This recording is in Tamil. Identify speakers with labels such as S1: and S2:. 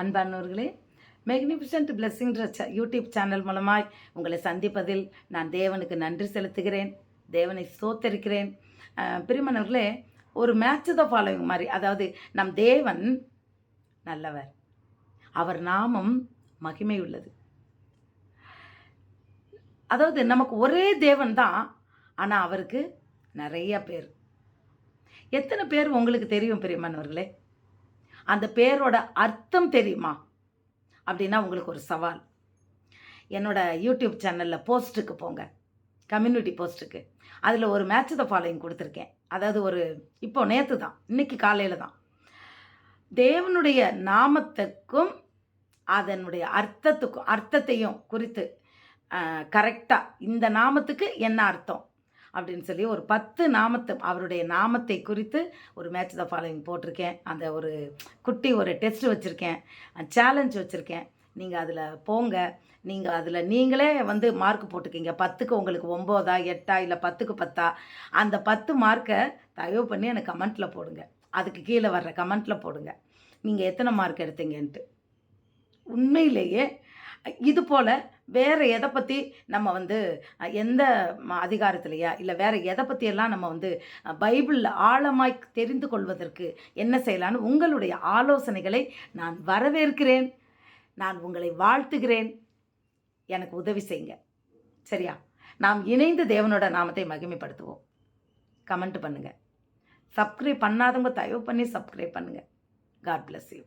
S1: அன்பானவர்களே மேக்னிஃபிசன்ட் பிளெஸ்ஸிங்ன்ற யூடியூப் சேனல் மூலமாய் உங்களை சந்திப்பதில் நான் தேவனுக்கு நன்றி செலுத்துகிறேன் தேவனை சோத்தரிக்கிறேன் பிரிமணர்களே ஒரு மேட்ச் த ஃபாலோவிங் மாதிரி அதாவது நம் தேவன் நல்லவர் அவர் நாமம் மகிமை உள்ளது. அதாவது நமக்கு ஒரே தேவன் தான் ஆனால் அவருக்கு நிறைய பேர். எத்தனை பேர் உங்களுக்கு தெரியும் பிரியமானவர்களே? அந்த பேரோட அர்த்தம் தெரியுமா? அப்படின்னா உங்களுக்கு ஒரு சவால். என்னோட யூடியூப் சேனலில் போஸ்ட்டுக்கு போங்க. கம்யூனிட்டி போஸ்ட்டுக்கு. அதில் ஒரு மேட்ச் த ஃபாலோயிங் கொடுத்துருக்கேன். அதாவது ஒரு இப்போ நேற்று தான். இன்னைக்கு காலையில் தான். தேவனுடைய நாமத்துக்கும் அதனுடைய அர்த்தத்துக்கும் அர்த்தத்தையும் குறித்து கரெக்டாக இந்த நாமத்துக்கு என்ன அர்த்தம்? அப்படின்னு சொல்லி ஒரு பத்து நாமத்தை அவருடைய நாமத்தை குறித்து ஒரு மேட்ச் த ஃபாலோவிங் போட்டிருக்கேன். அந்த ஒரு குட்டி ஒரு டெஸ்ட் வச்சுருக்கேன். சேலஞ்ச் வச்சுருக்கேன். நீங்கள் அதில் போங்க. நீங்கள் அதில் நீங்களே வந்து மார்க் போட்டுக்கிங்க. பத்துக்கு உங்களுக்கு ஒம்போதா எட்டா இல்லை பத்துக்கு பத்தா? அந்த பத்து மார்க்கை தயவு பண்ணி எனக்கு கமெண்ட்டில் போடுங்க. அதுக்கு கீழே வர்ற கமெண்ட்டில் போடுங்க. நீங்கள் எத்தனை மார்க் எடுத்தீங்கன்ட்டு. உண்மையிலேயே இது போல் வேறு எதை பற்றி நம்ம வந்து எந்த அதிகாரத்திலையா இல்லை வேறு எதை பற்றியெல்லாம் நம்ம வந்து பைபிளில் ஆழமாய் தெரிந்து கொள்வதற்கு என்ன செய்யலான்னு உங்களுடைய ஆலோசனைகளை நான் வரவேற்கிறேன். நான் உங்களை வாழ்த்துகிறேன். எனக்கு உதவி செய்யுங்க. சரியா? நாம் இணைந்து தேவனோட நாமத்தை மகிமைப்படுத்துவோம். கமெண்ட் பண்ணுங்கள் சப்ஸ்கிரைப் பண்ணாதவங்க தயவு பண்ணி சப்ஸ்கிரைப் பண்ணுங்கள் காட் பிளஸ் யூ